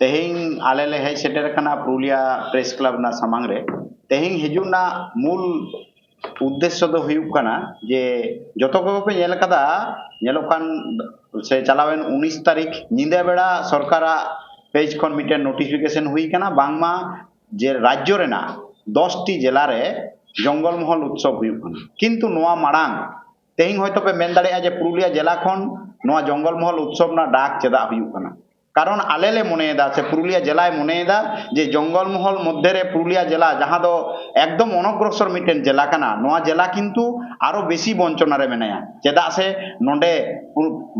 ᱛᱮᱦᱮᱧ ᱟᱞᱮ ᱞᱮ ᱦᱮᱡ ᱥᱮᱴᱮᱨ ᱟᱠᱟᱱᱟ ᱯᱩᱨᱩᱞᱤᱭᱟᱹ ᱯᱨᱮᱥ ᱠᱞᱟᱵ ᱨᱮᱱᱟᱜ ᱥᱟᱢᱟᱝ ᱨᱮ ᱛᱮᱦᱮᱧ ᱦᱤᱡᱩᱜ ᱨᱮᱱᱟᱜ ᱢᱩᱞ ᱩᱫᱽᱫᱮᱥᱥᱚ ᱫᱚ ᱦᱩᱭᱩᱜ ᱠᱟᱱᱟ ᱡᱮ ᱡᱚᱛᱚ ᱠᱚᱜᱮ ᱯᱮ ᱧᱮᱞ ᱟᱠᱟᱫᱟ ᱧᱮᱞᱚᱜ ᱠᱟᱱ ᱥᱮ ᱪᱟᱞᱟᱣᱮᱱ ᱩᱱᱤᱥ ᱛᱟᱹᱨᱤᱠᱷ ᱧᱤᱫᱟᱹ ᱵᱮᱲᱟ ᱥᱚᱨᱠᱟᱨᱟᱜ ᱯᱮᱡᱽ ᱠᱷᱚᱱ ᱢᱤᱫᱴᱮᱱ ᱱᱳᱴᱤᱯᱷᱤᱠᱮᱥᱚᱱ ᱦᱩᱭ ᱟᱠᱟᱱᱟ ᱵᱟᱝᱢᱟ ᱡᱮ ᱨᱟᱡᱽᱡᱚ ᱨᱮᱱᱟᱜ ᱫᱚᱥᱴᱤ ᱡᱮᱞᱟᱨᱮ ᱡᱚᱝᱜᱚᱞ ᱢᱚᱦᱚᱞ ᱩᱛᱥᱚᱵ ᱦᱩᱭᱩᱜ ᱠᱟᱱᱟ ᱠᱤᱱᱛᱩ ᱱᱚᱣᱟ ᱢᱟᱲᱟᱝ ᱛᱮᱦᱮᱧ ᱦᱚᱭᱛᱚ ᱯᱮ ᱢᱮᱱ ᱫᱟᱲᱮᱭᱟᱜᱼᱟ ᱡᱮ ᱯᱩᱨᱩᱞᱤᱭᱟᱹ ᱡᱮᱞᱟ ᱠᱷᱚᱱ ᱱᱚᱣᱟ ᱡᱚᱝᱜᱚᱞ ᱢᱚᱦᱚᱞ ᱩᱛᱥᱚᱵ ᱨᱮᱱᱟᱜ ᱰᱟᱠ ᱪᱮᱫᱟᱜ ᱦᱩᱭᱩᱜ ᱠᱟᱱᱟ কারণ আলে লে মনেদা সে পুরুলিয়া জেলায় মনেদা, যে জঙ্গলমহল মধ্যে পুরুলিয়া জেলা যাহা দো একদম অনগ্রসর মিটেন জেলা কানা নোয়া জেলা কিন্তু আরও বেশি বঞ্চনারে মেনায়া। চেদা সে নডে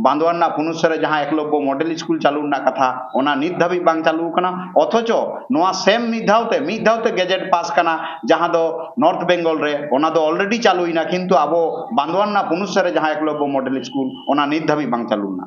বান্দোয়ানা পুনুসরে যাহা একলব্য মডেল স্কুল চালু না কথা, ওনা নিত ধাবি বাং চালু কানা অথচ নোয়া সেম মিদ ধাওতে মিদ ধাওতে গেজেট পাস কানা যাহা দো নর্থ বেঙ্গল রে ওনা দো অলরেডি চালুইনা, কিন্তু আবো বান্দোয়ানা পুনুসরে যাহা একলব্য মডেল স্কুল, ওনা নিত ধাবি বাং চালু না।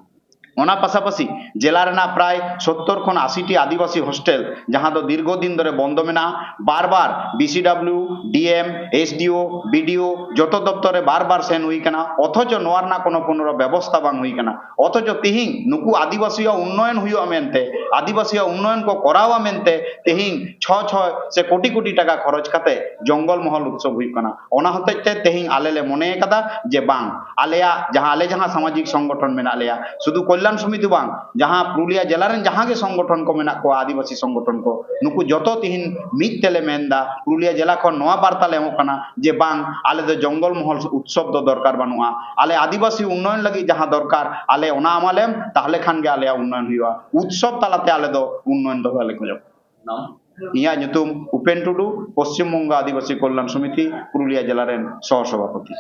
ᱚᱱᱟ ᱯᱟᱥᱟᱯᱟᱥᱤ ᱡᱮᱞᱟ ᱨᱮᱱᱟᱜ ᱯᱨᱟᱭ সত্তর ᱠᱷᱚᱱ ᱟশিᱴᱤ ᱟᱹᱫᱤᱵᱟᱹᱥᱤ ᱦᱳᱥᱴᱮᱞ ᱡᱟᱦᱟᱸ ᱫᱚ ᱫᱤᱨᱜᱷᱚᱫᱤᱱ ᱫᱷᱚᱨᱮ ᱵᱚᱱᱫᱚ ᱢᱮᱱᱟᱜᱼᱟ ᱵᱟᱨᱵᱟᱨ B C W DM SDO BDO যত দপ্তরে বারবার সেন ᱦᱩᱭ ᱠᱟᱱᱟ অথচ ᱱᱚᱣᱟ ᱨᱮᱱᱟᱜ কোনো ᱠᱳᱱᱳ ᱵᱮᱵᱚᱥᱛᱷᱟ ᱵᱟᱝ ᱦᱩᱭ ᱠᱟᱱᱟ অথচ ᱛᱤᱦᱤᱧ ᱱᱩᱠᱩ ᱟᱹᱫᱤᱵᱟᱹᱥᱤᱭᱟᱜ ᱩন্নয়ন ᱦᱩᱭᱩᱜᱼᱟ ᱢᱮᱱᱛᱮ ᱟᱹᱫᱤᱵᱟᱹᱥᱤᱭᱟᱜ ᱩᱱᱱᱚᱭᱚᱱ ᱠᱚ ᱠᱚᱨᱟᱣᱟ ᱢᱮᱱᱛᱮ ᱛᱤᱦᱤᱧ ছ ছ ᱥᱮ ᱠᱳᱴᱤ ᱠᱳᱴᱤ টাকা খরচ ᱠᱟᱛᱮ ᱡᱚᱝᱜᱚᱞ ᱢᱚᱦᱚᱞ ᱩᱛᱥᱚᱵ ᱦᱩᱭᱩᱜ ᱠᱟᱱᱟ ᱚᱱᱟ ᱦᱚᱛᱮᱡ ᱛᱮ ᱛᱤᱦᱤᱧ ᱟᱞᱮ ᱞᱮ ᱢᱚᱱᱮ ᱟᱠᱟᱫᱟ ᱡᱮ ᱵᱟᱝ ᱟᱞᱮᱭᱟᱜ ᱡᱟᱦᱟᱸ ᱟᱞᱮ ᱡᱟᱦᱟᱸ সামাজিক সংগঠন ᱢᱮᱱᱟᱜ ᱞᱮᱭᱟ শুধু ᱠᱚᱞᱞᱟᱱ ᱥᱚᱢᱤᱛᱤ ᱵᱟᱝ ᱡᱟᱦᱟᱸ ᱯᱩᱨᱩᱞᱤᱭᱟ ᱡᱮᱞᱟ ᱨᱮᱱ ᱡᱟᱦᱟᱸ ᱜᱮ ᱥᱚᱝᱜᱚᱴᱷᱚᱱ ᱠᱚ ᱢᱮᱱᱟᱜ ᱠᱚᱣᱟ ᱟᱹᱫᱤᱵᱟᱹᱥᱤ ᱥᱚᱝᱜᱚᱴᱷᱚᱱ ᱠᱚ ᱱᱩᱠᱩ ᱡᱚᱛᱚ ᱛᱤᱦᱤᱧ ᱢᱤᱫ ᱛᱮᱞᱮ ᱢᱮᱱᱫᱟ ᱯᱩᱨᱩᱞᱤᱭᱟ ᱡᱮᱞᱟ ᱠᱷᱚᱱ ᱱᱚᱣᱟ ᱵᱟᱨᱛᱟ ᱞᱮ ᱮᱢᱚᱜ ᱠᱟᱱᱟ ᱡᱮ ᱵᱟᱝ ᱟᱞᱮ ᱫᱚ ᱡᱚᱝᱜᱚᱞ ᱢᱚᱦᱚᱞ ᱩᱛᱥᱚᱵ ᱫᱚ ᱫᱚᱨᱠᱟর ᱵᱟᱹᱱᱩᱜᱼᱟ ᱟᱞᱮ ᱟᱹᱫᱤᱵᱟᱹᱥᱤ ᱩন্নয়ন ᱞᱟᱹᱜᱤᱫ ᱡᱟᱦᱟᱸ ᱫᱚᱨᱠᱟর ᱟᱞᱮ ᱚᱱᱟ ᱟᱢᱟᱞᱮᱢ ᱛᱟᱦᱞᱮ ᱠᱷᱟᱱ ᱜᱮ ᱟᱞᱮᱭᱟᱜ ᱩᱱᱱᱚᱭᱚᱱ ᱦᱩᱭᱩᱜᱼᱟ ᱩᱛᱥᱚᱵ ᱛᱟᱞᱟᱛᱮ ᱟᱞᱮ ᱫᱚ ᱩᱱᱱᱚᱭᱚᱱ ᱫᱚ ᱵᱟᱞᱮ ᱠᱷᱚᱡᱚᱜ ᱠᱟᱱᱟ ইয়া নিতুম উপেন টুডু পশ্চিমবঙ্গ আদিবাসী কল্যাণ সমিতি পুরুলিয়া জেলার সহসভাপতি